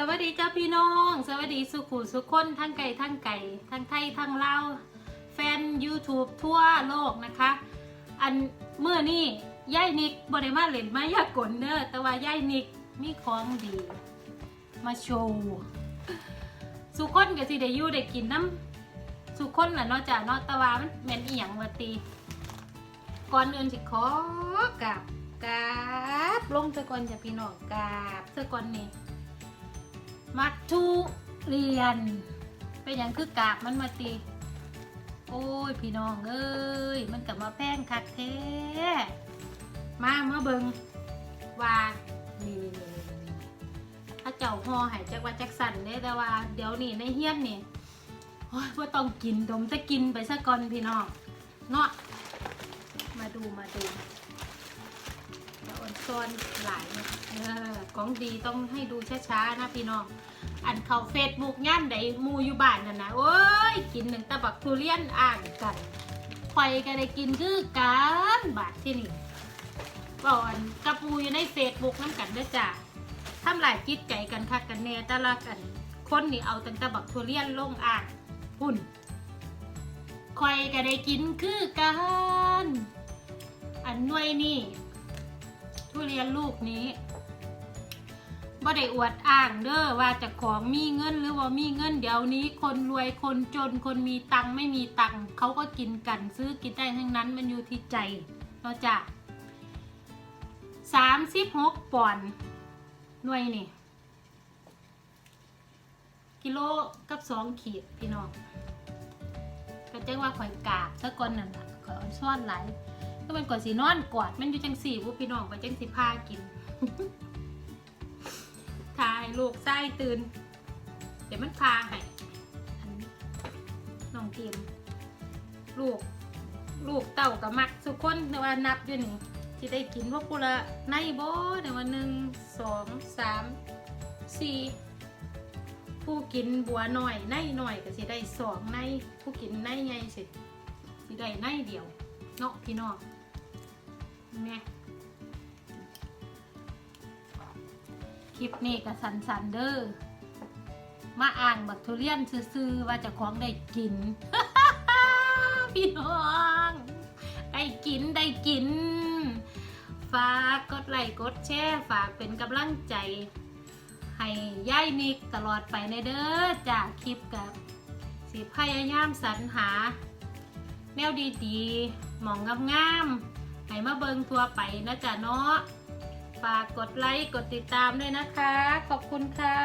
สวัสดีเจ้าพี่น้อง สวัสดีสุขุสุขคนทั้งไก่ทั้งไก่ทั้งไทยทั้งลาวแฟน YouTube ทั่วโลกนะคะ อันเมื่อนี่ย่ายนิกบริมาเล่นมายากลเด้อแต่ว่าย่ายนิกมีของดี มาโชว์สุขคนกับสิได้อยู่ได้กินน้ำสุขคนน่ะเนาะจ้ะเนาะแต่ว่ามันแม่นอีหยังมาตีก่อนอื่นสิขอกราบกราบลงซะก่อนจ้ะพี่น้องกราบซะก่อนนี่ มัดทุเรียน เป็นอย่างคือกากมันมาตี โอ้ย พี่น้องเอ้ย มันกลับมาแป้งคักแท้มามาเบิงว่านี่ถ้าเจ้าห่อหายจักว่าจักสันเด้แต่ว่าเดี๋ยวนี่ในเฮี้ยนนี่โอ้ยว่าต้องกินดมจะกินไปซะก่อนพี่น้องเนาะมาดูมาดู ซอนหลายนะเออของดีต้องให้ดูช้าๆนะพี่น้อง อันเขาเฟซบุ๊กย่านใดมูอยู่บ้านนั่นนะโอ้ย กินหนึ่งตะบักทุเรียนอ่านกันคอยก็ได้กินคือกันบาทที่นี่ก่อนกับหมูอยู่ในเฟซบุ๊กน้ำกันด้วยจ้ะทำลายจิตใจกันคักกันแน่ต่ละกัน คนนี่เอาตั้งต่บักทุเรียนลงอ่านหุ่นคอยก็ได้กินคือกัน อันหน่วยนี่ ทุเรียนลูกนี้บ่ได้อวดอ้างเด้อว่าจะของมีเงินหรือว่ามีเงินเดี๋ยวนี้ คนรวยคนจนคนมีตังค์ไม่มีตังค์เขาก็กินกันซื้อกินได้ทั้งนั้นมันอยู่ที่ใจเนาจะสามสิบหกปอนด์หน่วยนี่ กิโลกับสองขีดพี่น้องก็จะว่าข่อยกาบซะก่อนนั่นล่ะข่อยเอาซ่อนหลาย ก็มันกว่าสีนอนกอดมันอยู่จังสี่วุพี่น้องไปจังสิพากินทายลูกไส้ตื่น เดี๋ยวมันพาให้อันน้องเกมลูก ลูกเต่ากับมักสุกคนแต่ว่านับอยู่นี่ที่ได้กินพว่ากูละในโบเดี๋ยววันหนึ่งสองสามสี่ผู้กินบัวหน่อยในหน่อยก็สิได้สองในผู้กินในไงสิสิได้ในเดียวเนาะพี่น้อง เนี่ยคลิปนี้ก็สันสันๆเด้อมาอ่านบักทุเรียนซื่อๆว่าจะของได้กิน พี่น้อง ได้กินได้กิน ฝากกดไลค์กดแชร์ฝากเป็นกำลังใจ ให้ย่ายนิกตลอดไปในเด้อจากคลิปกับสิพยายามสรรหา แนวดีๆ หมองงามๆ ให้มาเบิงทัวไปนะจ๊ะเนาะฝากกดไลค์กดติดตามด้วยนะคะ ขอบคุณค่ะ